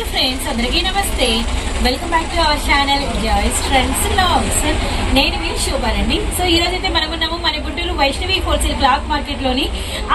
Hello friends అందరికీ నమస్తే. Welcome back to our channel Joy's friends logs నేను మీ శోభానండి. సో ఈ రోజు అయితే మనం ఉన్నాము మన గుంటూరు వైష్ణవి హోల్సేల్ క్లాత్ మార్కెట్లోని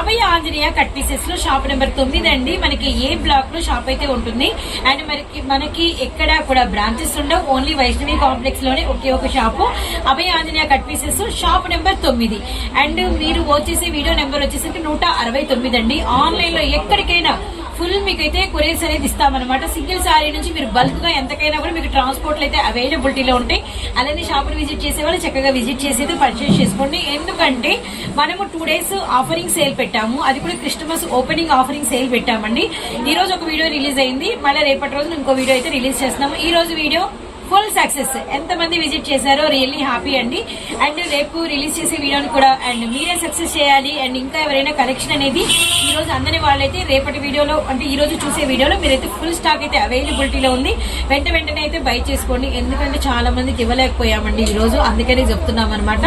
అభయ ఆంజనేయ కట్ పీసెస్లో షాప్ నెంబర్ తొమ్మిది అండి. మనకి ఏ బ్లాక్లో షాప్ అయితే ఉంటుంది. అండ్ మనకి మనకి ఎక్కడ కూడా బ్రాంచెస్ ఉండవు. ఓన్లీ వైష్ణవి కాంప్లెక్స్లోనే ఒకే ఒక shop. Abhaya Anjaneya cut pieces shop number తొమ్మిది. అండ్ మీరు వచ్చేసి వీడియో నెంబర్ వచ్చేసరికి నూట అరవై తొమ్మిది అండి. ఆన్లైన్లో ఎక్కడికైనా ఫుల్ మీకు అయితే కొరియర్స్ అనేది ఇస్తామన్నమాట. సింగిల్ సారీ నుంచి మీరు బల్క్గా ఎంతకైనా కూడా మీకు ట్రాన్స్పోర్ట్ అయితే అవైలబిలిటీలో ఉంటాయి. అలానే షాపును విజిట్ చేసే వాళ్ళు చక్కగా విజిట్ చేసి అయితే పర్చేస్ చేసుకోండి. ఎందుకంటే మనము టూ డేస్ ఆఫరింగ్ సేల్ పెట్టాము. అది కూడా క్రిస్టమస్ ఓపెనింగ్ ఆఫరింగ్ సేల్ పెట్టామండి. ఈ రోజు ఒక వీడియో రిలీజ్ అయింది. మళ్ళీ రేపటి రోజు ఇంకో వీడియో అయితే రిలీజ్ చేస్తున్నాము. ఈ రోజు వీడియో ఫుల్ సక్సెస్. ఎంతమంది విజిట్ చేశారో రియల్లీ హ్యాపీ అండి. అండ్ రేపు రిలీజ్ చేసే వీడియోని కూడా అండ్ మీరే సక్సెస్ చేయాలి అండ్ ఇంకా ఎవరైనా కలెక్షన్ అనేది ఈరోజు అందని వాళ్ళైతే రేపటి వీడియోలో అంటే ఈరోజు చూసే వీడియోలో మీరైతే ఫుల్ స్టాక్ అయితే అవైలబిలిటీలో ఉంది. వెంట వెంటనే అయితే బై చేసుకోండి. ఎందుకంటే చాలా మందికి ఇవ్వలేకపోయామండి ఈరోజు అందుకనే చెప్తున్నాం అనమాట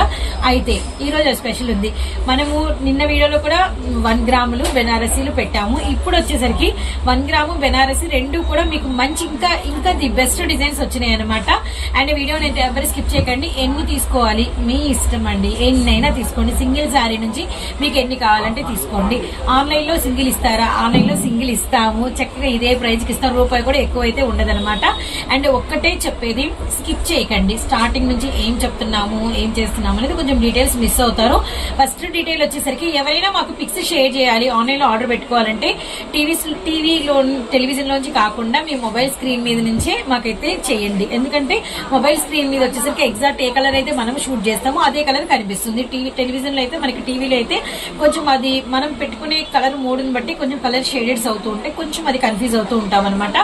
అయితే ఈరోజు స్పెషల్ ఉంది. మనము నిన్న వీడియోలో కూడా వన్ గ్రాములు బెనారసీలు పెట్టాము. ఇప్పుడు వచ్చేసరికి వన్ గ్రాము బెనారసీ రెండు కూడా మీకు మంచి ఇంకా ఇంకా ది బెస్ట్ డిజైన్స్ వచ్చినాయి అనమాట అండ్ వీడియోని అయితే ఎవరు స్కిప్ చేయకండి. ఎన్ని తీసుకోవాలి? మీ ఇష్టం అండి. ఎన్నైనా తీసుకోండి. సింగిల్ శారీ నుంచి మీకు ఎన్ని కావాలంటే తీసుకోండి. ఆన్లైన్లో సింగిల్ ఇస్తారా? ఆన్లైన్లో సింగిల్ ఇస్తాము. చక్కగా ఇదే ప్రైజ్కి ఇస్తాం. రూపాయి కూడా ఎక్కువ అయితే అండ్ ఒక్కటే చెప్పేది స్కిప్ చేయకండి. స్టార్టింగ్ నుంచి ఏం చెప్తున్నాము ఏం చేస్తున్నాము అనేది కొంచెం డీటెయిల్స్ మిస్ అవుతారు. ఫస్ట్ డీటెయిల్ వచ్చేసరికి ఎవరైనా మాకు పిక్స్ షేర్ చేయాలి ఆన్లైన్లో ఆర్డర్ పెట్టుకోవాలంటే టీవీ టీవీలో టెలివిజన్లోంచి కాకుండా మీ మొబైల్ స్క్రీన్ మీద నుంచే మాకైతే చేయండి. ఎందుకంటే మొబైల్ స్క్రీన్ మీద వచ్చేసరికి ఎగ్జాక్ట్ ఏ కలర్ అయితే మనం షూట్ చేస్తామో అదే కలర్ కనిపిస్తుంది. టీవీ టెలివిజన్లో అయితే మనకి టీవీలో అయితే కొంచెం అది మనం పెట్టుకునే కలర్ మోడ్ని బట్టి కొంచెం కలర్ షేడెడ్స్ అవుతూ ఉంటాయి. కొంచెం అది కన్ఫ్యూజ్ అవుతూ ఉంటాం అనమాట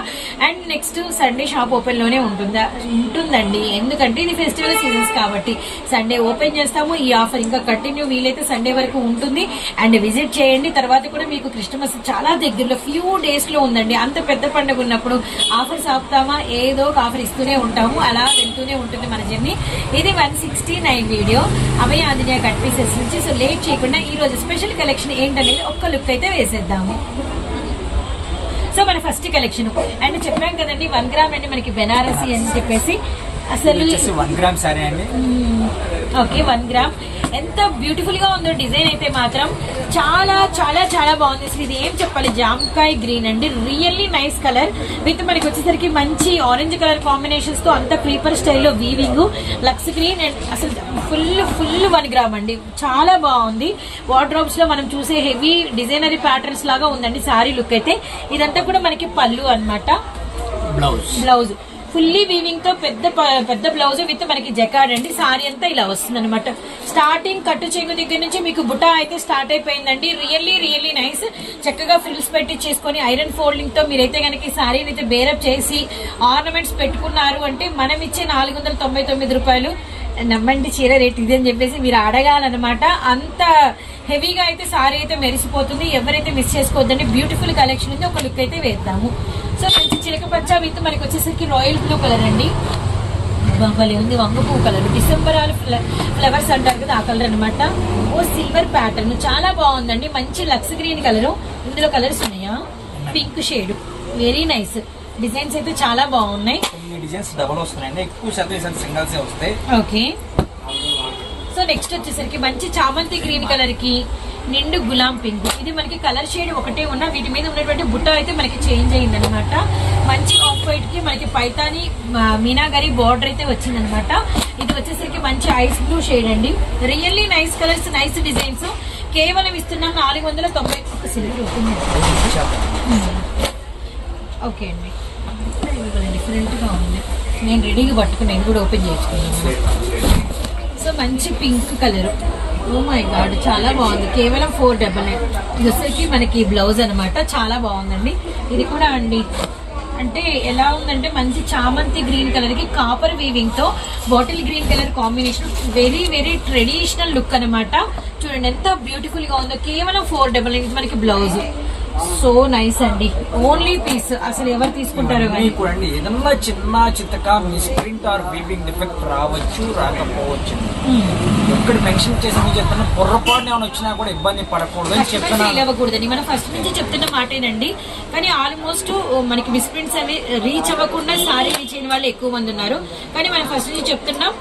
అండ్ నెక్స్ట్ సండే షాప్ ఓపెన్లోనే ఉంటుందా ఉంటుందండి. ఎందుకంటే ఇది ఫెస్టివల్ సీజన్స్ కాబట్టి సండే ఓపెన్ చేస్తాము ఈ ఆఫర్ ఇంకా కంటిన్యూ వీలైతే సండే వరకు ఉంటుంది. అండ్ విజిట్ చేయండి. తర్వాత కూడా మీకు క్రిస్టమస్ చాలా దగ్గరలో ఫ్యూ డేస్లో ఉందండి. అంత పెద్ద పండుగ ఉన్నప్పుడు ఆఫర్స్ ఆపుతామా? ఏదో ఒక ఆఫర్ ఇస్తూనే ఉంటాము. అలా వెళ్తూనే ఉంటుంది మన జర్నీ. ఇది one sixty nine video. Abhaya Anjaneya cut pieces నుంచి. సో లేట్ చేయకుండా ఈ రోజు స్పెషల్ కలెక్షన్ ఏంటనేది ఒక్క లుక్ అయితే వేసేద్దాము. సో మన ఫస్ట్ కలెక్షన్ అండ్ చెప్పాం కదండి వన్ గ్రామ్ అండి మనకి బెనారసి అని చెప్పేసి అసలు వచ్చేసి వన్ గ్రామ్ సారీ అండి. ఓకే వన్ గ్రామ్ ఎంత బ్యూటిఫుల్గా ఉందో డిజైన్ అయితే మాత్రం చాలా చాలా చాలా బాగుంది. అసలు ఇది ఏం చెప్పాలి? జామకాయ గ్రీన్ అండి. రియల్లీ నైస్ కలర్ విత్ మనకి వచ్చేసరికి మంచి ఆరెంజ్ కలర్ కాంబినేషన్స్తో అంత క్రీపర్ స్టైల్లో వీవింగ్ లక్స్ గ్రీన్ అండ్ అసలు ఫుల్ ఫుల్ వన్ గ్రామ్ అండి. చాలా బాగుంది. వార్డ్రోబ్స్లో మనం చూసే హెవీ డిజైనరీ ప్యాటర్న్స్ లాగా ఉందండి సారీ లుక్ అయితే. ఇదంతా కూడా మనకి పళ్ళు అన్నమాట. బ్లౌజ్ బ్లౌజ్ ఫుల్లీ వీవింగ్తో పెద్ద ప- పెద్ద బ్లౌజ్ విత్ మనకి జకాడ్ అండి. సారీ అంతా ఇలా వస్తుంది అనమాట స్టార్టింగ్ కట్టు చెంగు దగ్గర నుంచి మీకు బుటా అయితే స్టార్ట్ అయిపోయిందండి. Really really nice. చక్కగా ఫ్రిల్స్ పెట్టి చేసుకొని ఐరన్ ఫోల్డింగ్తో మీరైతే కనుక ఈ సారీని అయితే బేరప్ చేసి ఆర్నమెంట్స్ పెట్టుకున్నారు అంటే మనం ఇచ్చే నాలుగు వందల తొంభై తొమ్మిది రూపాయలు. నమ్మండి చీర రేట్ ఇది అని చెప్పేసి మీరు అడగాలన్నమాట. అంత హెవీగా అయితే సారీ అయితే మెరిసిపోతుంది ఎవరైతే మిస్ చేసుకోవద్దండి బ్యూటిఫుల్ కలెక్షన్ ఉంది. ఒక లుక్ అయితే వేద్దాము. సో మంచి చిలక పచ్చ విత్ మనకి వచ్చేసరికి రాయల్ బ్లూ కలర్ అండి. భలే ఉంది. వంగ పువ్వు కలర్ డిసెంబర్ ఫ్లవర్స్ అంటారు కదా ఆ కలర్ అన్నమాట. ఓ సిల్వర్ ప్యాటర్న్ చాలా బాగుందండి. మంచి లక్స్ గ్రీన్ కలర్ ఇందులో కలర్స్ ఉన్నాయా? Pink shade very nice designs అయితే చాలా బాగున్నాయి. డిజైన్స్ డబల్ వస్తున్నాయండి. ఎక్కువ శాతం సింగల్సే వస్తాయి. ఓకే సో నెక్స్ట్ వచ్చేసరికి మంచి చామంతి గ్రీన్ కలర్కి నిండు గులాం పింక్. ఇది మనకి కలర్ షేడ్ ఒకటే ఉన్న వీటి మీద ఉన్నటువంటి బుట్ట అయితే మనకి చేంజ్ అయింది అనమాట మంచి ఆఫ్ వైట్కి మనకి పైతాని మీనాగరి బార్డర్ అయితే వచ్చిందనమాట ఇది వచ్చేసరికి మంచి ఐస్ బ్లూ షేడ్ అండి. Really nice colours nice designs కేవలం ఇస్తున్నాం నాలుగు వందల తొంభై ఒక సిల్వర్ ఓపెన్ ఓకే అండి. డిఫరెంట్గా ఉంది. నేను రెడీగా పట్టుకుని నేను కూడా ఓపెన్ చేసుకున్నాను మంచి pink colour. Oh my god చాలా బాగుంది. కేవలం ఫోర్ డబల్ నైన్ ఇది వచ్చేసి మనకి బ్లౌజ్ అన్నమాట. చాలా బాగుందండి. ఇది కూడా అండి. అంటే ఎలా ఉందంటే మంచి చామంతి గ్రీన్ కలర్కి కాపర్ వీవింగ్తో bottle green colour combination very very traditional look అన్నమాట. చూడండి ఎంత బ్యూటిఫుల్గా ఉందో. కేవలం ఫోర్ డబల్ నైన్ మనకి బ్లౌజ్ సో నైస్ అండి. ఓన్లీ పీస్ అసలు ఎవరు తీసుకుంటారో కూడా అండి. ఏదన్నా చిన్న చిత్తక ప్రింట్ ఆర్ వీవింగ్ డిఫెక్ట్ రావచ్చు రాకపోవచ్చు. ఎక్కడ మెన్షన్ చేసి చెప్తున్నా పొర్రపాటున ఏమైనా వచ్చినా కూడా ఇబ్బంది పడకూడదు అని చెప్తున్నాను. మనం ఫస్ట్ నుంచి చెప్తున్న మాటేనండి. కానీ ఆల్మోస్ట్ మనకి మిస్ప్రింట్స్ అవి రీచ్ అవ్వకుండా సారీ రీచ్ అయిన వాళ్ళు ఎక్కువ మంది ఉన్నారు. కానీ మనం ఫస్ట్ నుంచి చెప్తున్నాం.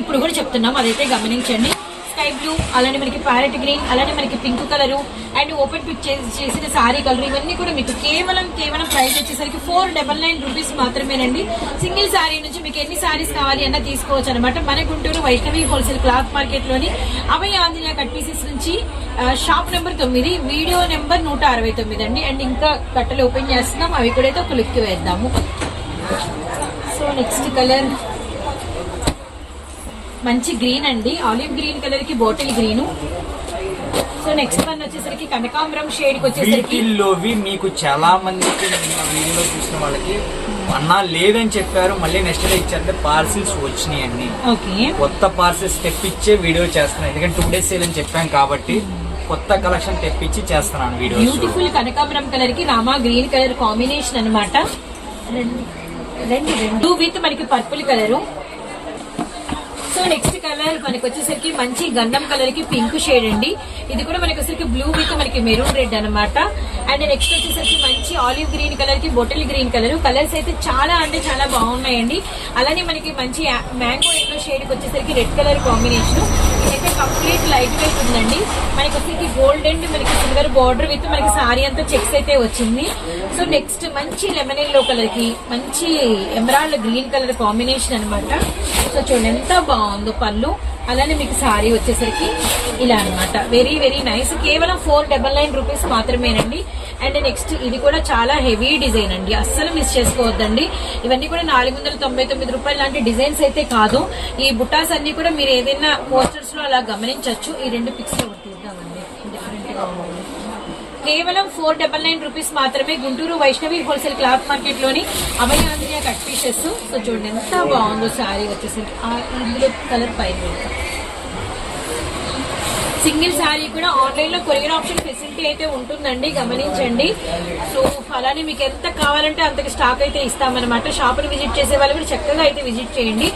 ఇప్పుడు కూడా చెప్తున్నాం. అదైతే గమనించండి. స్కై బ్లూ అలానే మనకి ప్యారెట్ గ్రీన్ అలానే మనకి pink colour and open pick చేసిన సారీ కలర్. ఇవన్నీ కూడా మీకు కేవలం కేవలం ప్రైస్ వచ్చేసరికి ఫోర్ డబల్ నైన్ రూపీస్ మాత్రమేనండి. సింగిల్ సారీ నుంచి మీకు ఎన్ని సారీస్ కావాలి అన్న తీసుకోవచ్చు అనమాట మన గుంటూరు వైష్ణవి హోల్సేల్ క్లాత్ మార్కెట్లోని అభయ ఆంజనేయ కట్ పీసెస్ నుంచి షాప్ నెంబర్ తొమ్మిది వీడియో నెంబర్ నూట అరవై తొమ్మిది అండి. అండ్ ఇంకా కట్టలు ఓపెన్ చేస్తున్నాం. అవి కూడా అయితే ఒక లుక్ వేద్దాము. సో నెక్స్ట్ కలర్ మంచి గ్రీన్ అండి. ఆలివ్ గ్రీన్ కలర్కి bottle green. So next one వచ్చేసరికి కనకాంబరం షేడ్కి వచ్చేసరికి వీటిల్లోవి మీకు చాలా మందికి నిన్న వీడియోలో చూసిన వాళ్ళకి అన్నా లేదని చెప్పారు. మళ్ళీ నెక్స్ట్ డే ఇచ్చారంటే పార్సిల్స్ వచ్చినాయి అన్ని ఓకే. కొత్త పార్సిల్స్ తెప్పించే వీడియో చేస్తున్నాను. ఎందుకంటే టూ డేస్ సేల్ అని చెప్పాం కాబట్టి కొత్త కలెక్షన్ తెప్పించి చేస్తున్నాను వీడియోస్. బ్యూటిఫుల్ కనకాంబరం కలర్కి రామా గ్రీన్ కలర్ కాంబినేషన్ అనమాట రెండు రెండు రెండు. విత్ మనకి purple colour. So next colour మనకి వచ్చేసరికి మంచి గంధం కలర్కి పింక్ షేడ్ అండి. ఇది కూడా మనకి వచ్చేసరికి బ్లూ విత్ మనకి మెరూన్ రెడ్ అన్నమాట. అండ్ నెక్స్ట్ వచ్చేసరికి మంచి ఆలివ్ గ్రీన్ కలర్కి బొటిల్ గ్రీన్ కలర్. కలర్స్ అయితే చాలా అంటే చాలా బాగున్నాయండి. అలానే మనకి మంచి మ్యాంగో ఎల్లో షేడ్కి వచ్చేసరికి రెడ్ కలర్ కాంబినేషన్. ఇదైతే కంప్లీట్ లైట్ వెయిట్ ఉందండి. మనకి వచ్చేసి గోల్డ్ అండ్ మనకి సిల్వర్ బార్డర్ విత్ మనకి సారీ అంతా చెక్స్ అయితే వచ్చింది. సో నెక్స్ట్ మంచి లెమన్ ఎల్లో కలర్కి మంచి ఎమరాల్డ్ గ్రీన్ కలర్ కాంబినేషన్ అన్నమాట. సో చూడండి ఎంత బాగుందో పళ్ళు. అలానే మీకు సారీ వచ్చేసరికి ఇలా అన్నమాట. వెరీ వెరీ నైస్ కేవలం ఫోర్ డబల్ నైన్ రూపీస్ మాత్రమేనండి. అండ్ నెక్స్ట్ ఇది కూడా చాలా హెవీ డిజైన్ అండి. అస్సలు మిస్ చేసుకోవద్దండి. ఇవన్నీ కూడా నాలుగు వందల తొంభై తొమ్మిది రూపాయలు లాంటి డిజైన్స్ అయితే కాదు. ఈ బుటాస్ అన్ని కూడా మీరు ఏదైనా పోస్టర్స్లో అలా గమనించవచ్చు ఈ రెండు పిక్స్ తీద్దామండి. డిఫరెంట్గా కేవలం ఫోర్ డబల్ నైన్ రూపీస్ మాత్రమే గుంటూరు వైష్ణవి హోల్సేల్ క్లాత్ మార్కెట్లోని అభయ కట్ పీసెస్ సో చూడండి ఎంత బాగుందో శారీ వచ్చేసరికి. ఇందులో కలర్ పైన సింగిల్ శారీ కూడా ఆన్లైన్లో కొరియర్ ఆప్షన్ ఫెసిలిటీ అయితే ఉంటుందండి గమనించండి. సో అలానే మీకు ఎంత కావాలంటే అంతకి స్టాక్ అయితే ఇస్తామన్నమాట. షాప్ని విజిట్ చేసే వాళ్ళు కూడా చక్కగా అయితే విజిట్ చేయండి.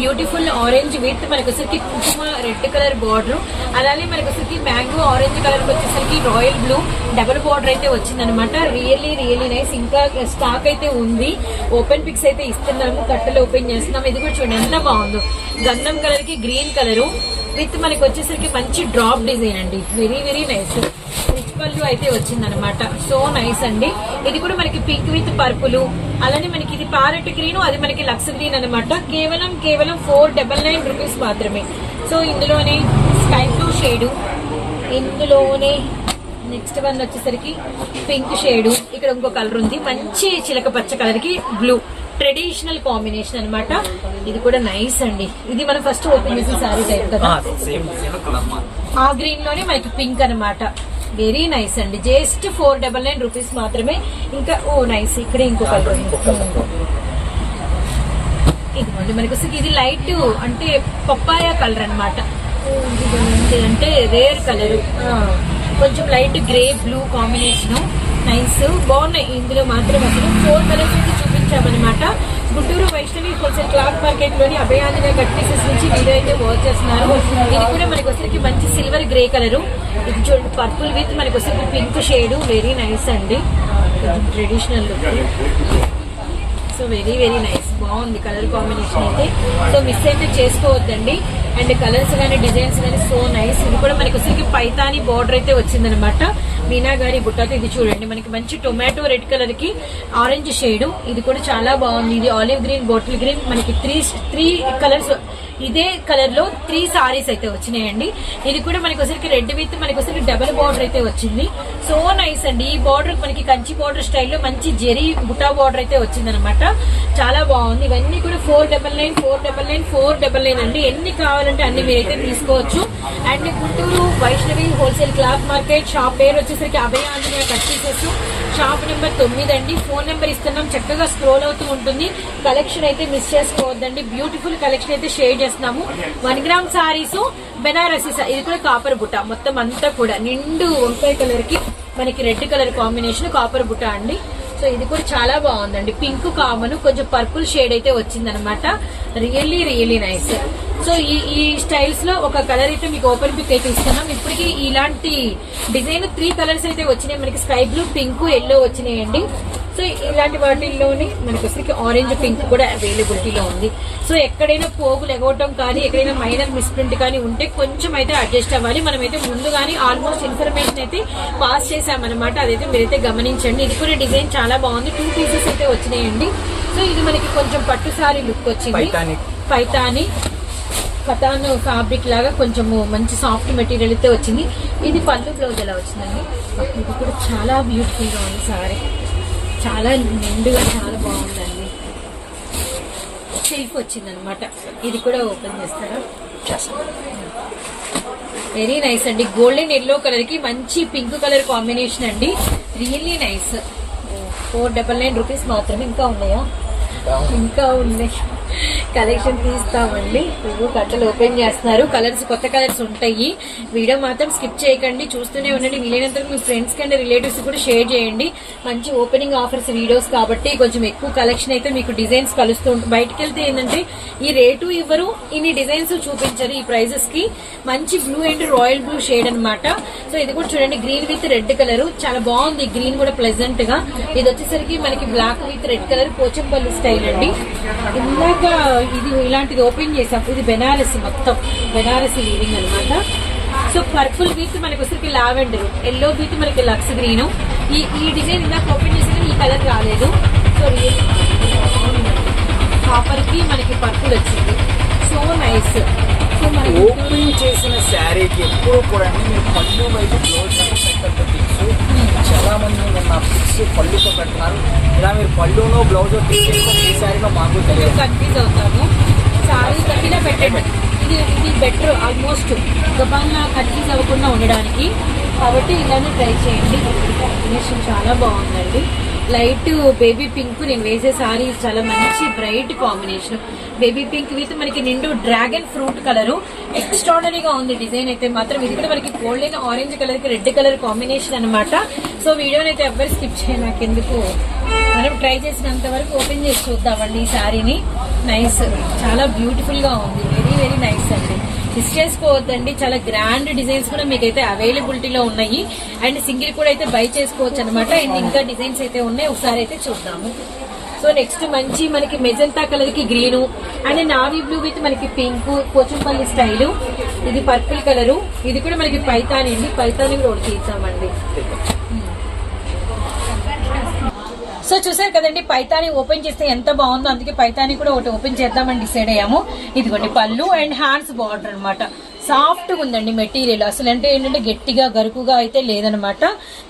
బ్యూటిఫుల్ ఆరెంజ్ విత్ మనకు వచ్చేసరికి కుంకుమ రెడ్ కలర్ బార్డర్ అలానే మనకు వచ్చేసరికి మ్యాంగో ఆరెంజ్ కలర్ వచ్చేసరికి రాయల్ బ్లూ డబుల్ బార్డర్ అయితే వచ్చిందనమాట రియల్లీ రియల్లీ నైస్ ఇంకా స్టాక్ అయితే ఉంది. ఓపెన్ పిక్స్ అయితే ఇస్తున్నాము. కట్టలు ఓపెన్ చేస్తున్నాం ఇది కూడా చూడండి ఎంత బాగుందో. గంధం కలర్కి గ్రీన్ కలరు విత్ మనకి వచ్చేసరికి మంచి డ్రాప్ డిజైన్ అండి. వెరీ వెరీ నైస్ రిచ్ పళ్ళు అయితే వచ్చిందనమాట సో నైస్ అండి. ఇది కూడా మనకి పింక్ విత్ పర్పుల్ అలానే మనకి ఇది పారెట్ గ్రీన్ అది మనకి లక్స్ గ్రీన్ అనమాట కేవలం కేవలం ఫోర్ డబల్ నైన్ రూపీస్ మాత్రమే. సో ఇందులోనే స్కై బ్లూ షేడు ఇందులోనే నెక్స్ట్ వన్ వచ్చేసరికి పింక్ షేడు ఇక్కడ ఇంకో కలర్ ఉంది. మంచి చిలక పచ్చ కలర్కి బ్లూ ట్రెడిషనల్ కాంబినేషన్ అన్నమాట. ఇది కూడా నైస్ అండి. ఇది మనం ఫస్ట్ ఓపెన్ చేసిన సారీ టైప్ కదా. ఆ గ్రీన్లోనే మనకి పింక్ అన్నమాట. వెరీ నైస్ అండి. Just four double nine rupees మాత్రమే. ఇంకా ఓ నైస్ ఇక్కడ ఇంకో కలర్ ఉంది ఇదిగోండి మనకి ఇది లైట్ అంటే పప్పాయ కలర్ అనమాట అంటే రేర్ కలర్ కొంచెం light grey blue combination nice బాగున్నాయి. ఇందులో మాత్రం అసలు ఫోర్ కలర్స్ అయితే చూపించామన్నమాట గుంటూరు వైష్ణవి హోల్సేల్ క్లాత్ మార్కెట్లోని అభయాంజనేయ కట్ పీసెస్ నుంచి వీడియో అయితే వర్క్ చేస్తున్నారు. ఇది కూడా మనకి వచ్చరికి మంచి సిల్వర్ గ్రే కలర్ ఇది చూడండి పర్పుల్ విత్ మనకి వచ్చరికి పింక్ షేడ్ వెరీ నైస్ అండి. Traditional look so very very nice బాగుంది కలర్ కాంబినేషన్ అయితే. సో మిస్ అయితే చేసుకోవద్దండి. అండ్ కలర్స్ కానీ డిజైన్స్ కానీ సో నైస్ ఇది కూడా మనకి వచ్చరికి పైతాని బార్డర్ అయితే వచ్చిందనమాట మీనా గారి బుట్టాతో ఇది చూడండి. మనకి మంచి టొమాటో రెడ్ కలర్కి ఆరెంజ్ షేడ్ ఇది కూడా చాలా బాగుంది. ఇది ఆలివ్ గ్రీన్ బాటిల్ గ్రీన్ మనకి త్రీ త్రీ కలర్స్ ఇదే కలర్లో త్రీ సారీస్ అయితే వచ్చినాయండి. ఇది కూడా మనకి వచ్చరికి రెడ్ విత్ మనకి వచ్చరికి డబల్ బార్డర్ అయితే వచ్చింది. సో నైస్ అండి. ఈ బార్డర్ మనకి కంచి బార్డర్ స్టైల్లో మంచి జెరీ బుటా బార్డర్ అయితే వచ్చిందనమాట చాలా బాగుంది. ఇవన్నీ కూడా four double nine four double nine four double nine అండి. ఎన్ని కావాలంటే అన్ని మీరైతే తీసుకోవచ్చు. And Guntur Vaishnavi wholesale cloth market shop పేరు వచ్చేసరికి Abhaya Anjaneya cut shop number తొమ్మిది అండి. ఫోన్ నెంబర్ ఇస్తున్నాం. చక్కగా స్క్రోల్ అవుతూ ఉంటుంది. కలెక్షన్ అయితే మిస్ చేసుకోవద్దండి. బ్యూటిఫుల్ కలెక్షన్ అయితే షేర్ చేస్తున్నాము. వన్ గ్రామ్ సారీస్ బెనారసీ ఇది కూడా కాపర్ బుట్ట. మొత్తం అంతా కూడా నిండు వంకాయ కలర్కి మనకి రెడ్ కలర్ కాంబినేషన్ కాపర్ బుట్ట అండి. సో ఇది కూడా చాలా బాగుందండి. పింక్ కామన్ కొంచెం పర్పుల్ షేడ్ అయితే వచ్చిందనమాట రియల్లీ రియల్లీ నైస్ సో ఈ ఈ స్టైల్స్లో ఒక కలర్ అయితే మీకు ఓపెన్ పిక్ అయితే ఇస్తున్నాం. ఇప్పటికి ఇలాంటి డిజైన్ త్రీ కలర్స్ అయితే వచ్చినాయి. మనకి స్కై బ్లూ పింక్ ఎల్లో వచ్చినాయండి. సో ఇలాంటి వాటిల్లోని మనకి వచ్చరికి ఆరెంజ్ పింక్ కూడా అవైలబిలిటీలో ఉంది. సో ఎక్కడైనా పోగులు ఎగవటం కానీ ఎక్కడైనా మైనర్ మిస్ప్రింట్ కానీ ఉంటే కొంచెం అయితే అడ్జస్ట్ అవ్వాలి. మనమైతే ముందుగానే ఆల్మోస్ట్ ఇన్ఫర్మేషన్ అయితే పాస్ చేసామన్నమాట అదైతే మీరైతే గమనించండి. ఇది కూడా డిజైన్ చాలా బాగుంది. టూ పీసెస్ అయితే వచ్చినాయండి. సో ఇది మనకి కొంచెం పట్టు సారీ లుక్ వచ్చింది. పైతాని. పైతాని కథాన్ ఫ్యాబ్రిక్ లాగా కొంచెము మంచి సాఫ్ట్ మెటీరియల్ అయితే వచ్చింది. ఇది పళ్ళు బ్లౌజ్ ఎలా వచ్చిందండి? ఇది కూడా చాలా బ్యూటిఫుల్గా ఉంది సారీ. చాలా నిండుగా చాలా బాగుందండి. సెల్ఫ్ వచ్చింది అనమాట ఇది కూడా ఓపెన్ చేస్తారా? వెరీ నైస్ అండి. గోల్డెన్ ఎల్లో కలర్కి మంచి పింక్ కలర్ కాంబినేషన్ అండి. Really nice four double nine rupees మాత్రమే ఇంకా ఉన్నాయా? ఇంకా ఉన్నాయి కలెక్షన్ తీస్తామండి. ఇవి కట్టలు ఓపెన్ చేస్తున్నారు. కలర్స్ కొత్త కలర్స్ ఉంటాయి. వీడియో మాత్రం స్కిప్ చేయకండి. చూస్తూనే ఉండండి. వీలైనంత మీ ఫ్రెండ్స్ కంటే రిలేటివ్స్ కూడా షేర్ చేయండి. మంచి ఓపెనింగ్ ఆఫర్స్ వీడియోస్ కాబట్టి కొంచెం ఎక్కువ కలెక్షన్ అయితే మీకు డిజైన్స్ కలుస్తూ ఉంటుంది బయటకు వెళ్తే ఏంటంటే ఈ రేటు ఇవ్వరు ఇన్ని డిజైన్స్ చూపించరు ఈ ప్రైజెస్కి. మంచి blue and royal blue shade అన్నమాట. సో ఇది కూడా చూడండి. గ్రీన్ విత్ రెడ్ కలర్ చాలా బాగుంది. గ్రీన్ కూడా ప్లెజెంట్గా. ఇది వచ్చేసరికి మనకి black with red colour Pochampally style అండి. ఇందాక ఇది ఇలాంటిది ఓపెన్ చేసాం. ఇది బెనారసి మొత్తం. బెనారసి లీవింగ్ అన్నమాట. సో పర్పుల్ బీచ్ మనకి వచ్చరికి లావెండర్. ఎల్లో బీచ్ మనకి లక్స్ గ్రీన్. ఈ ఈ డిజైన్ ఇందాక ఓపెన్ చేసిన ఈ కలర్ రాలేదు. సో కాపర్కి కి మనకి పర్పుల్ వచ్చింది. So nice. సో మనకి ఓపెన్ చేసిన శారీకి ఎప్పుడు కూడా మీరు పళ్ళు వైపు బ్లౌజ్ పెట్టద్దు పిక్స్ చాలా మంది ఉన్న పిక్స్ పళ్ళుతో పెడుతున్నారు ఇలా మీరు పళ్ళునో బ్లౌజ్ చేసుకొని ఏ శారీలో మాకు తెలియదు. కన్ఫ్యూజ్ అవుతాము సారీ తగ్గినా పెట్టండి. ఇది ఇది బెటర్ ఆల్మోస్ట్ గబాల్లా కన్ఫ్యూజ్ అవ్వకుండా ఉండడానికి. కాబట్టి ఇలానే ట్రై చేయండి. కాంబినేషన్ చాలా బాగుందండి. లైట్ బేబీ పింక్ నేను వేసే సారీ చాలా మంచి bright combination. Baby pink with మనకి నిండు డ్రాగన్ ఫ్రూట్ కలర్. ఎక్స్ట్రాడనరీగా ఉంది డిజైన్ అయితే మాత్రం. ఇది కూడా మనకి గోల్డెన్ ఆరెంజ్ కలర్కి రెడ్ కలర్ కాంబినేషన్ అనమాట సో వీడియోని అయితే ఎవ్వరు స్కిప్ చేయాలి నాకు ఎందుకు మనం ట్రై చేసినంత వరకు ఓపెన్ చేసి చూద్దామండి ఈ శారీని నైస్ చాలా బ్యూటిఫుల్గా ఉంది. వెరీ వెరీ నైస్ అండి. మిస్ చేసుకోవద్దండి. చాలా గ్రాండ్ డిజైన్స్ కూడా మీకైతే అవైలబిలిటీలో ఉన్నాయి. అండ్ సింగిల్ కూడా అయితే బై చేసుకోవచ్చు అనమాట అండ్ ఇంకా డిజైన్స్ అయితే ఉన్నాయి. ఒకసారి అయితే చూద్దాము. సో నెక్స్ట్ మంచి మనకి మెజంతా కలర్కి green and navy blue with మనకి పింక్ పోచంపల్లి స్టైల్ ఇది పర్పుల్ కలరు. ఇది కూడా మనకి పైతాని అండి. పైతాని కూడా ఒకటి తీద్దామండి. సో చూసారు కదండి పైతాని ఓపెన్ చేస్తే ఎంత బాగుందో అందుకే పైతాని కూడా ఒకటి ఓపెన్ చేద్దామని డిసైడ్ అయ్యాము. ఇదిగోండి పళ్ళు అండ్ హ్యాండ్స్ బార్డర్ అన్నమాట. సాఫ్ట్గా ఉందండి మెటీరియల్. అసలు అంటే ఏంటంటే గట్టిగా గరుకుగా అయితే లేదనమాట.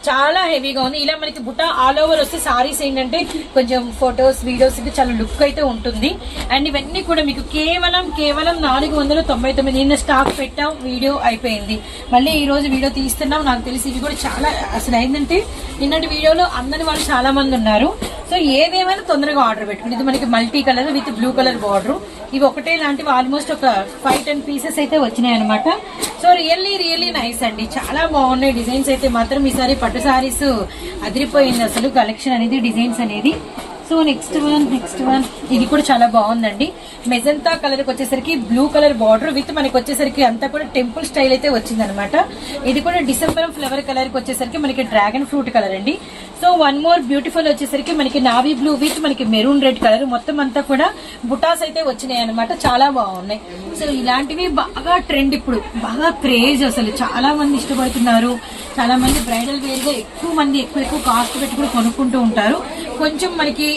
చాలా హెవీగా ఉంది. ఇలా మనకి బుట్ట ఆల్ ఓవర్ వస్తే సారీస్ ఏంటంటే కొంచెం ఫొటోస్ వీడియోస్కి చాలా లుక్ అయితే ఉంటుంది. అండ్ ఇవన్నీ కూడా మీకు కేవలం కేవలం నాలుగు వందల తొంభై తొమ్మిది నిన్న స్టాక్ పెట్టాం. వీడియో అయిపోయింది. మళ్ళీ ఈ రోజు వీడియో తీస్తున్నాం. నాకు తెలిసి ఇవి కూడా చాలా అసలు ఏంటంటే నిన్నటి వీడియోలో అందరి వాళ్ళు చాలా మంది ఉన్నారు. సో ఏదేమైనా తొందరగా ఆర్డర్ పెట్టుకుని ఇది మనకి multi colour with blue colour border. ఇవి ఒకటే లాంటివి ఆల్మోస్ట్ ఒక ఫైవ్ టెన్ పీసెస్ అయితే వచ్చినాయి అనమాట సో రియల్లీ రియల్లీ నైస్ అండి. చాలా బాగున్నాయి డిజైన్స్ అయితే మాత్రం. ఈసారి పట్టు సారీస్ అదిరిపోయింది అసలు కలెక్షన్ అనేది డిజైన్స్ అనేది. So next one next one. ఇది కూడా చాలా బాగుందండి. మెజంతా కలర్ వచ్చేసరికి బ్లూ కలర్ బార్డర్ విత్ మనకి వచ్చేసరికి అంతా కూడా టెంపుల్ స్టైల్ అయితే వచ్చిందనమాట ఇది కూడా డిసెంబర్ ఫ్లవర్ కలర్కి వచ్చేసరికి మనకి డ్రాగన్ ఫ్రూట్ కలర్ అండి. సో వన్ మోర్ బ్యూటిఫుల్ వచ్చేసరికి మనకి నావీ బ్లూ విత్ మనకి మెరూన్ రెడ్ కలర్ మొత్తం అంతా కూడా బుటాస్ అయితే వచ్చినాయి అనమాట చాలా బాగున్నాయి. సో ఇలాంటివి బాగా ట్రెండ్ ఇప్పుడు. బాగా క్రేజ్ అసలు. చాలా మంది ఇష్టపడుతున్నారు. చాలా మంది బ్రైడల్ వేర్గా ఎక్కువ మంది ఎక్కువ ఎక్కువ కాస్ట్ పెట్టి కూడా కొనుక్కుంటూ ఉంటారు. కొంచెం మనకి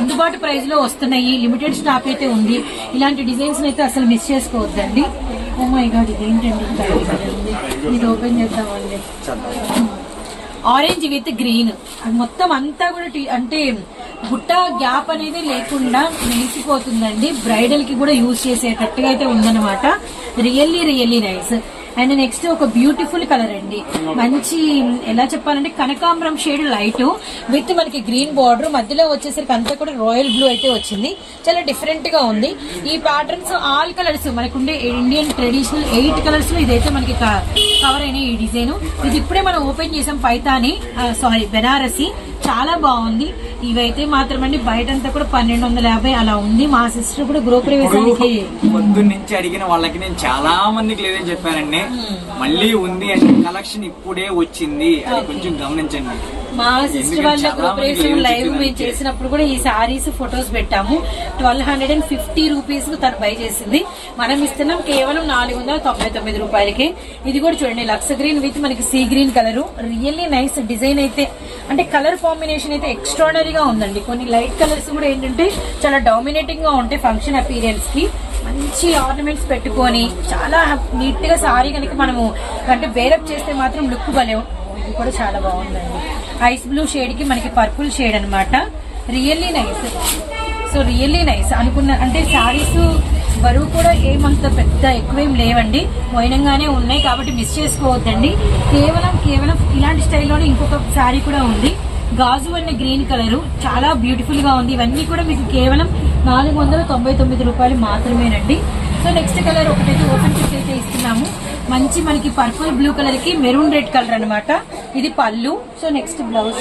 అందుబాటు ప్రైస్లో వస్తున్నాయి. లిమిటెడ్ స్టాక్ అయితే ఉంది. ఇలాంటి డిజైన్స్ అయితే అసలు మిస్ చేసుకోవద్దండి. ఓ మై గాడ్ ఇదేంటండి? ఇది? ఇది ఓపెన్ చేద్దామండి. Orange with green. అది మొత్తం అంతా కూడా టీ- అంటే గుట్ట గ్యాప్ అనేది లేకుండా నిలిచిపోతుందండి. బ్రైడల్కి కూడా యూజ్ చేసేటట్టుగా అయితే ఉందన్నమాట. Really really nice and next ఒక బ్యూటిఫుల్ కలర్ అండి. మంచి ఎలా చెప్పాలంటే కనకాంబరం షేడ్ లైట్ విత్ మనకి గ్రీన్ బార్డర్. మధ్యలో వచ్చేసరికి అంతా కూడా రాయల్ బ్లూ అయితే వచ్చింది. చాలా డిఫరెంట్గా ఉంది. ఈ ప్యాటర్న్స్ ఆల్ కలర్స్ మనకుండే ఇండియన్ ట్రెడిషనల్ ఎయిట్ కలర్స్లో ఇదైతే మనకి కవర్ అయిన ఈ డిజైన్. ఇది ఇప్పుడే మనం ఓపెన్ చేసాం పైతాని సారీ బెనారసి చాలా బాగుంది. ఇవైతే మాత్రం అండి బయటంతా కూడా పన్నెండు వందల యాభై అలా ఉంది. మా సిస్టర్ కూడా గృహ ప్రవేశానికి పొద్దు నుంచి అడిగిన వాళ్ళకి నేను చాలా మందికి లేదని చెప్పానండి. మళ్ళీ ఉంది అంటే కలెక్షన్ ఇప్పుడే వచ్చింది. అది కొంచెం గమనించండి. మా సిస్టర్ వాళ్ళ మందికి లైవ్ మేము చేసినప్పుడు కూడా ఈ సారీస్ ఫొటోస్ పెట్టాము. Twelve hundred and fifty rupees తను బై చేసింది. మనం ఇస్తున్నాం కేవలం నాలుగు వందల తొంభై తొమ్మిది రూపాయలకి. ఇది కూడా చూడండి లక్స్ గ్రీన్ విత్ మనకి sea green colour really nice design అయితే. అంటే కలర్ కాంబినేషన్ అయితే ఎక్స్ట్రాడనరీగా ఉందండి. కొన్ని లైట్ కలర్స్ కూడా ఏంటంటే చాలా డామినేటింగ్గా ఉంటాయి ఫంక్షన్ అపీరియన్స్కి. మంచి ఆర్నమెంట్స్ పెట్టుకొని చాలా నీట్గా సారీ కనుక మనము అంటే బేరప్ చేస్తే మాత్రం లుక్ భలే ఇది కూడా చాలా బాగుందండి. ఐస్ బ్లూ షేడ్కి మనకి పర్పుల్ షేడ్ అనమాట really nice so really nice అనుకున్న అంటే శారీస్ బరువు కూడా ఏమంత పెద్ద ఎక్కువేం లేవండి. పోయినంగానే ఉన్నాయి కాబట్టి మిస్ చేసుకోవద్దండి. కేవలం కేవలం ఇలాంటి స్టైల్లోనే ఇంకొక శారీ కూడా ఉంది. గాజు అనే గ్రీన్ కలర్ చాలా బ్యూటిఫుల్గా ఉంది. ఇవన్నీ కూడా మీకు కేవలం నాలుగు వందల తొంభై తొమ్మిది రూపాయలు మాత్రమేనండి. సో నెక్స్ట్ కలర్ ఒకటైతే ఓపెన్ చేసి అయితే ఇస్తున్నాము. మంచి మనకి పర్పుల్ బ్లూ కలర్కి మెరూన్ రెడ్ కలర్ అనమాట ఇది పళ్ళు. So next blouse.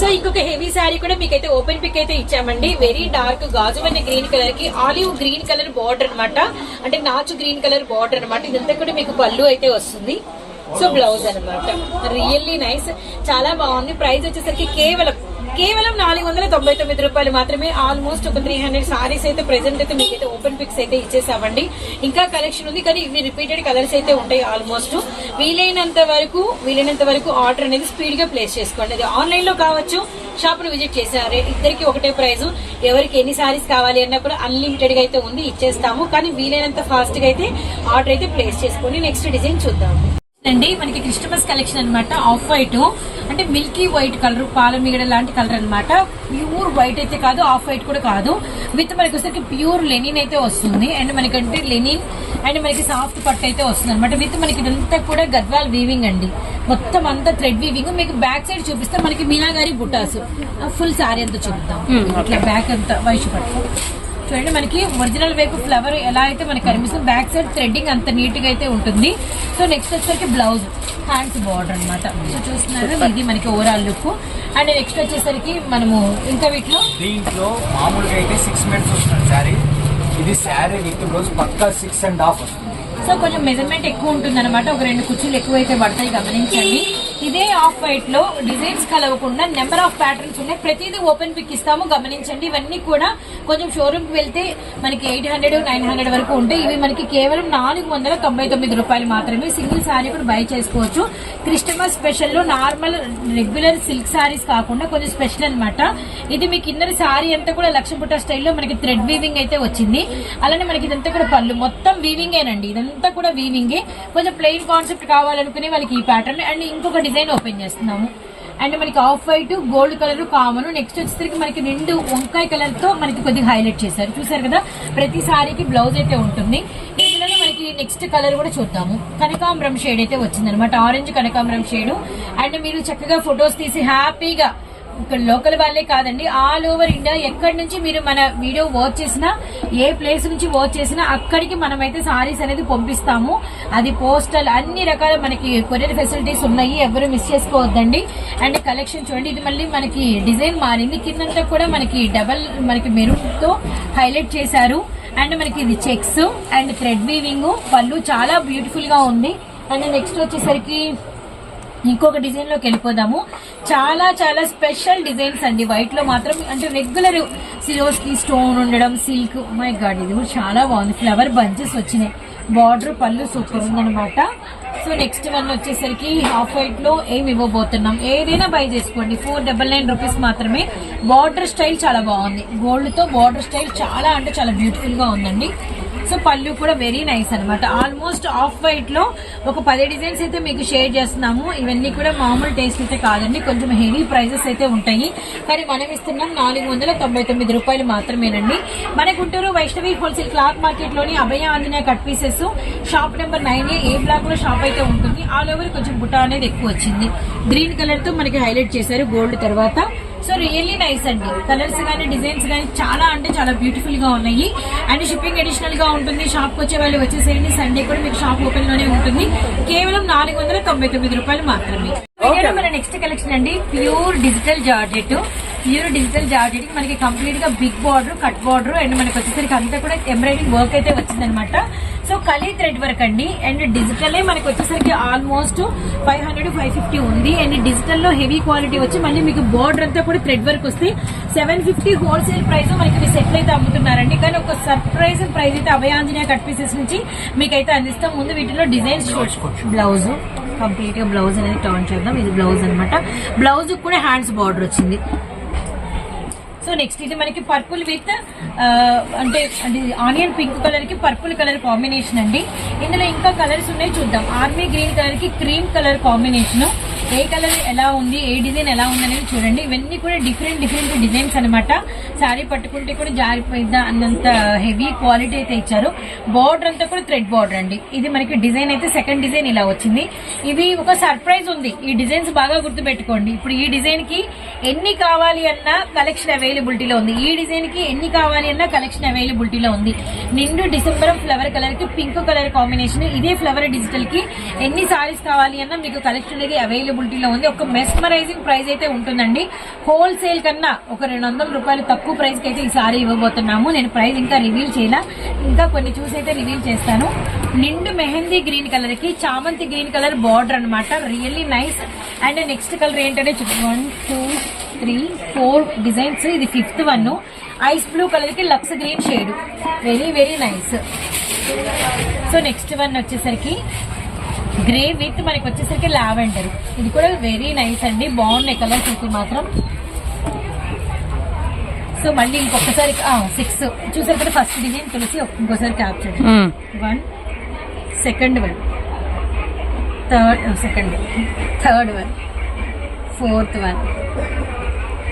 సో ఇంకొక హెవీ శారీ కూడా మీకైతే ఓపెన్ పిక్ అయితే ఇచ్చామండి. వెరీ డార్క్ గాజు అనే గ్రీన్ కలర్కి ఆలివ్ గ్రీన్ కలర్ బార్డర్ అనమాట అంటే నాచు గ్రీన్ కలర్ బార్డర్ అనమాట ఇదంతా కూడా మీకు పళ్ళు అయితే వస్తుంది. సో బ్లౌజ్ అన్నమాట. రియల్లీ నైస్ చాలా బాగుంది. ప్రైస్ వచ్చేసరికి కేవలం కేవలం నాలుగు వందల తొంభై తొమ్మిది రూపాయలు మాత్రమే. ఆల్మోస్ట్ ఒక త్రీ హండ్రెడ్ సారీస్ అయితే ప్రెసెంట్ అయితే మీకైతే ఓపెన్ పిక్స్ అయితే ఇచ్చేసామండి. ఇంకా కలెక్షన్ ఉంది కానీ ఇవి రిపీటెడ్ కలర్స్ అయితే ఉంటాయి ఆల్మోస్ట్ వీలైనంత వరకు వీలైనంత వరకు ఆర్డర్ అనేది స్పీడ్గా ప్లేస్ చేసుకోండి. అది ఆన్లైన్లో కావచ్చు షాప్ను విజిట్ చేసారే ఇద్దరికి ఒకటే ప్రైస్ ఎవరికి ఎన్ని సారీస్ కావాలి అన్నా కూడా అన్లిమిటెడ్గా అయితే ఉంది ఇచ్చేస్తాము. కానీ వీలైనంత ఫాస్ట్గా అయితే ఆర్డర్ అయితే ప్లేస్ చేసుకోండి. నెక్స్ట్ డిజైన్ చూద్దాము. అండి మనకి క్రిస్టమస్ కలెక్షన్ అన్నమాట ఆఫ్ వైట్ అంటే మిల్కీ వైట్ కలర్ పాల మీగడ లాంటి కలర్ అన్నమాట. ప్యూర్ వైట్ అయితే కాదు ఆఫ్ వైట్ కూడా కాదు. విత్ మనకి వచ్చేసరికి ప్యూర్ లెనిన్ అయితే వస్తుంది. అండ్ మనకంటే లెనిన్ అండ్ మనకి సాఫ్ట్ పట్టు అయితే వస్తుంది అనమాట విత్ మనకి ఇదంతా కూడా గద్వాల్ వీవింగ్ అండి. మొత్తం అంతా థ్రెడ్ వీవింగ్ మీకు బ్యాక్ సైడ్ చూపిస్తే మనకి మీనాగారి బుటాస్. ఫుల్ సారీ అంతా చూపుతాం ఇట్లా బ్యాక్ అంతా వైషు పట్టు. చూడండి మనకి ఒరిజినల్ వైపు ఫ్లవర్ ఎలా అయితే మనకి కనిపిస్తుంది బ్యాక్ సైడ్ థ్రెడ్డింగ్ అంత నీట్గా అయితే ఉంటుంది. సో నెక్స్ట్ వచ్చేసరికి బ్లౌజ్ హ్యాండ్స్ బార్డర్ అన్నమాట. సో చూస్తున్నారు? ఇది మనకి ఓవరాల్ లుక్ అండ్ నెక్స్ట్ వచ్చేసరికి మనము ఇంకా వీటిలో? దీంట్లో మామూలుగా అయితే సిక్స్ మినిట్స్ వస్తుంది శారీ ఇది శారీ విత్ బ్లౌజ్ పక్కా సిక్స్ అండ్ హాఫ్ వస్తుంది. సో కొంచెం మెజర్మెంట్ ఎక్కువ ఉంటుంది అనమాట ఒక రెండు కుర్చీలు ఎక్కువ అయితే పడతాయి గమనించండి. ఇదే ఆఫ్ వైట్లో డిజైన్స్ కలవకుండా నెంబర్ ఆఫ్ ప్యాటర్న్స్ ఉన్నాయి. ప్రతిదీ ఓపెన్ పిక్ ఇస్తాము. గమనించండి ఇవన్నీ కూడా కొంచెం షోరూమ్కి వెళ్తే మనకి ఎయిట్ హండ్రెడ్ నైన్ హండ్రెడ్ వరకు ఉంటాయి. ఇవి మనకి కేవలం నాలుగు వందల తొంభై తొమ్మిది రూపాయలు మాత్రమే సింగిల్ సారీ కూడా బై చేసుకోవచ్చు. క్రిస్టమస్ స్పెషల్లో నార్మల్ రెగ్యులర్ సిల్క్ సారీస్ కాకుండా కొంచెం స్పెషల్ అన్నమాట. ఇది మీకు కింద శారీ అంతా కూడా లక్ష స్టైల్లో మనకి థ్రెడ్ వీవింగ్ అయితే వచ్చింది. అలానే మనకి ఇదంతా కూడా పళ్ళు. మొత్తం వీవింగేనండి. ఇదంతా కూడా వీవింగే. కొంచెం ప్లెయిన్ కాన్సెప్ట్ కావాలనుకునే వాళ్ళకి ఈ ప్యాటర్న్. అండ్ ఇంకొక డిజైన్ ఓపెన్ చేస్తున్నాము. అండ్ మనకి off white gold colour common. Next వచ్చేసరికి మనకి రెండు వంకాయ కలర్తో మనకి కొద్దిగా హైలైట్ చేశారు. చూసారు కదా? ప్రతి సారీకి బ్లౌజ్ అయితే ఉంటుంది. ఇందులోనే మనకి నెక్స్ట్ కలర్ కూడా చూద్దాము. కనకాంబరం షేడ్ అయితే వచ్చింది అనమాట ఆరెంజ్ కనకాంబరం షేడ్ అండ్ మీరు చక్కగా ఫొటోస్ తీసి హ్యాపీగా ఇక్కడ లోకల్ వాళ్ళే కాదండి ఆల్ ఓవర్ ఇండియా ఎక్కడి నుంచి మీరు మన వీడియో వాచ్ చేసినా ఏ ప్లేస్ నుంచి వాచ్ చేసినా అక్కడికి మనమైతే సారీస్ అనేది పంపిస్తాము. అది పోస్టల్ అన్ని రకాల మనకి కొరియర్ ఫెసిలిటీస్ ఉన్నాయి ఎవరు మిస్ చేసుకోవద్దండి. అండ్ కలెక్షన్ చూడండి ఇది మళ్ళీ మనకి డిజైన్ మారింది. కిందంతా కూడా మనకి డబల్ మనకి మెరూన్తో హైలైట్ చేశారు. అండ్ మనకి ఇది చెక్స్ అండ్ థ్రెడ్ వీవింగ్ పళ్ళు చాలా బ్యూటిఫుల్గా ఉంది. అండ్ నెక్స్ట్ వచ్చేసరికి ఇంకొక డిజైన్లోకి వెళ్ళిపోదాము. చాలా చాలా స్పెషల్ డిజైన్స్ అండి. వైట్లో మాత్రం అంటే రెగ్యులర్ సిరోస్కి స్టోన్ ఉండడం సిల్క్ మై గాడ్ ఇది కూడా చాలా బాగుంది. ఫ్లవర్ బంచెస్ వచ్చినాయి. బార్డర్ పళ్ళు సూపర్ ఉందన్నమాట. సో నెక్స్ట్ వన్ వచ్చేసరికి హాఫ్ వైట్లో ఏమి ఇవ్వబోతున్నాం? ఏదైనా బై చేసుకోండి. ఫోర్ డబల్ నైన్ రూపీస్ మాత్రమే. బార్డర్ స్టైల్ చాలా బాగుంది. గోల్డ్తో బార్డర్ స్టైల్ చాలా అంటే చాలా బ్యూటిఫుల్గా ఉందండి. సో పళ్ళు కూడా వెరీ నైస్ అన్నమాట. ఆల్మోస్ట్ ఆఫ్ వైట్లో ఒక పది డిజైన్స్ అయితే మీకు షేర్ చేస్తున్నాము. ఇవన్నీ కూడా మామూలు టేస్ట్ అయితే కాదండి. కొంచెం హెవీ ప్రైజెస్ అయితే ఉంటాయి. కానీ మనం ఇస్తున్నాం నాలుగు వందల తొంభై తొమ్మిది రూపాయలు మాత్రమేనండి. మన Guntur Vaishnavi wholesale cloth మార్కెట్లోని Abhaya Anjaneya cut pieces shop number nine A బ్లాక్లో షాప్ అయితే ఉంటుంది. ఆల్ ఓవర్ కొంచెం బుట్ట అనేది ఎక్కువ వచ్చింది. గ్రీన్ కలర్తో మనకి హైలైట్ చేశారు గోల్డ్ తర్వాత. సో రియల్లీ నైస్ అండి. కలర్స్ కానీ డిజైన్స్ కానీ చాలా అంటే చాలా బ్యూటిఫుల్గా ఉన్నాయి. అండ్ షిప్పింగ్ అడిషనల్గా ఉంటుంది. షాప్కి వచ్చే వాళ్ళు వచ్చేసేయండి. సండే కూడా మీకు షాప్ ఓపెన్లోనే ఉంటుంది. కేవలం నాలుగు వందల తొంభై తొమ్మిది రూపాయలు మాత్రమే. Okay. మన నెక్స్ట్ కలెక్షన్ అండి. Pure digital georgette. Pure digital జార్జెట్కి మనకి కంప్లీట్గా big border cut border and మనకి వచ్చేసరికి అంతా కూడా ఎంబ్రాయిడింగ్ వర్క్ అయితే వచ్చిందనమాట సో కలీ థ్రెడ్ వర్క్ అండి. అండ్ డిజిటల్ మనకి వచ్చేసరికి almost five hundred five fifty ఉంది. అండ్ డిజిటల్లో హెవీ క్వాలిటీ వచ్చి మళ్ళీ మీకు బార్డర్ అంతా కూడా థ్రెడ్ వర్క్ వస్తే సెవెన్ ఫిఫ్టీ హోల్సేల్ ప్రైస్ మనకి సెట్ అయితే అమ్ముతున్నారండి. కానీ ఒక సర్ప్రైజ్ ప్రైస్ అయితే అభయాంజనేయ కట్ పీసెస్ నుంచి మీకైతే అందిస్తాం. ముందు వీటిలో డిజైన్స్ చూసుకోవచ్చు బ్లౌజ్ కంప్లీట్గా బ్లౌజ్ అనేది టర్న్ చేద్దాం. ఇది బ్లౌజ్ అనమాట బ్లౌజ్ కూడా హ్యాండ్స్ బార్డర్ వచ్చింది. సో నెక్స్ట్ ఇది మనకి పర్పుల్ విత్ అంటే అది ఆనియన్ పింక్ కలర్కి పర్పుల్ కలర్ కాంబినేషన్ అండి. ఇందులో ఇంకా కలర్స్ ఉన్నాయి చూద్దాం. ఆర్మీ గ్రీన్ కలర్కి క్రీమ్ కలర్ కాంబినేషన్. ఏ కలర్ ఎలా ఉంది ఏ డిజైన్ ఎలా ఉంది అనేది చూడండి. ఇవన్నీ కూడా డిఫరెంట్ డిఫరెంట్ డిజైన్స్ అనమాట శారీ పట్టుకుంటే కూడా జారిపోయిద్దా అన్నంత హెవీ క్వాలిటీ అయితే ఇచ్చారు. బార్డర్ అంతా కూడా థ్రెడ్ బార్డర్ అండి. ఇది మనకి డిజైన్ అయితే సెకండ్ డిజైన్ ఇలా వచ్చింది. ఇవి ఒక సర్ప్రైజ్ ఉంది. ఈ డిజైన్స్ బాగా గుర్తుపెట్టుకోండి. ఇప్పుడు ఈ డిజైన్కి ఎన్ని కావాలి అన్న కలెక్షన్ అవైలబిలిటీలో ఉంది. ఈ డిజైన్కి ఎన్ని కావాలి అన్న కలెక్షన్ అవైలబిలిటీలో ఉంది. నిండు డిసెంబర్ ఫ్లవర్ కలర్కి పింక్ కలర్ కాంబినేషన్ ఇదే ఫ్లవర్ డిజిటల్కి ఎన్ని సారీస్ కావాలి అన్న మీకు కలెక్షన్ అనేది అవైలబుల్ అవైలబిలిటీలో ఉంది. ఒక మెస్మరైజింగ్ ప్రైస్ అయితే ఉంటుందండి. హోల్సేల్ కన్నా ఒక రెండు వందల రూపాయలు తక్కువ ప్రైస్కి అయితే ఈ సారీ ఇవ్వబోతున్నాము. నేను ప్రైస్ ఇంకా రివీల్ చేయాల. ఇంకా కొన్ని చూసి అయితే రివీల్ చేస్తాను. నిండు మెహందీ గ్రీన్ కలర్కి చామంతి గ్రీన్ కలర్ బార్డర్ అనమాట really nice and next colour ఏంటంటే one two three four designs ఇది ఫిఫ్త్ వన్ ఐస్ బ్లూ కలర్కి Lux green shade very very nice so next one వచ్చేసరికి గ్రే విత్ మనకి వచ్చేసరికి లావెండర్. ఇది కూడా వెరీ నైస్ అండి. బాగున్నాయి కలర్స్ అయితే మాత్రం. సో మళ్ళీ ఇంకొకసారి సిక్స్ చూసారు కదా ఫస్ట్ డిజైన్ తులసి ఇంకోసారి capture one second one third second third one fourth one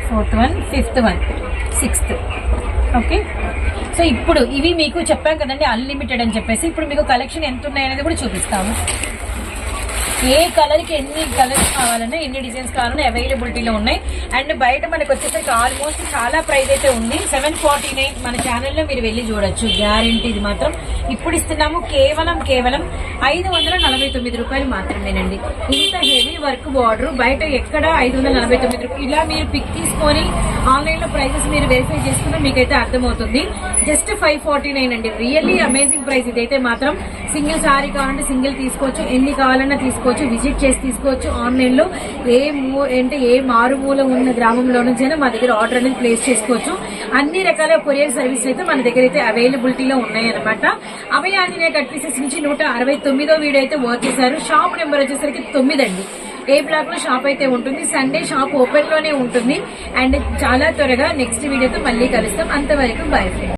fourth one fifth one sixth okay so ఇప్పుడు ఇవి మీకు చెప్పాం కదండి అన్లిమిటెడ్ అని చెప్పేసి. ఇప్పుడు మీకు కలెక్షన్ ఎంత ఉన్నాయి అనేది కూడా చూపిస్తాము. ఏ కలర్కి ఎన్ని కలర్స్ కావాలన్నా ఎన్ని డిజైన్స్ కావాలన్నా అవైలబిలిటీలో ఉన్నాయి. అండ్ బయట మనకు వచ్చేసరికి ఆల్మోస్ట్ చాలా ప్రైస్ అయితే ఉంది. సెవెన్ ఫార్టీ నైన్ మన ఛానల్లో మీరు వెళ్ళి చూడొచ్చు. గ్యారంటీ ఇది మాత్రం. ఇప్పుడు ఇస్తున్నాము కేవలం కేవలం ఐదు వందల నలభై తొమ్మిది రూపాయలు మాత్రమేనండి. ఇంత హెవీ వర్క్ బార్డర్ బయట ఎక్కడ ఐదు వందల నలభై తొమ్మిది రూపాయలు ఇలా మీరు పిక్ తీసుకొని ఆన్లైన్లో ప్రైసెస్ మీరు వెరిఫై చేసుకున్నా మీకైతే అర్థమవుతుంది. జస్ట్ ఫైవ్ ఫార్టీ నైన్ అండి. రియల్లీ అమేజింగ్ ప్రైస్ ఇదైతే మాత్రం. సింగిల్ సారీ కావాలంటే సింగిల్ తీసుకోవచ్చు. ఎన్ని కావాలన్నా తీసుకోవచ్చు. విజిట్ చేసి తీసుకోవచ్చు ఆన్లైన్లో. ఏ మూ అంటే ఏ మారుమూల ఉన్న గ్రామంలో నుంచైనా మా దగ్గర ఆర్డర్ అనేది ప్లేస్ చేసుకోవచ్చు. అన్ని రకాల కొరియర్ సర్వీస్ అయితే మన దగ్గర అయితే అవైలబిలిటీలో ఉన్నాయి అనమాట అభయ ఆంజనేయ కట్ పీసెస్ నుంచి నూట అరవై తొమ్మిదో వీడియో అయితే వర్క్ చేశారు. షాప్ నెంబర్ వచ్చేసరికి తొమ్మిది అండి. ఏ బ్లాక్లో షాప్ అయితే ఉంటుంది సండే షాప్ ఓపెన్లోనే ఉంటుంది. అండ్ చాలా త్వరగా నెక్స్ట్ వీడియోతో మళ్ళీ కలుస్తాం. అంతవరకు బై ఫ్రెండ్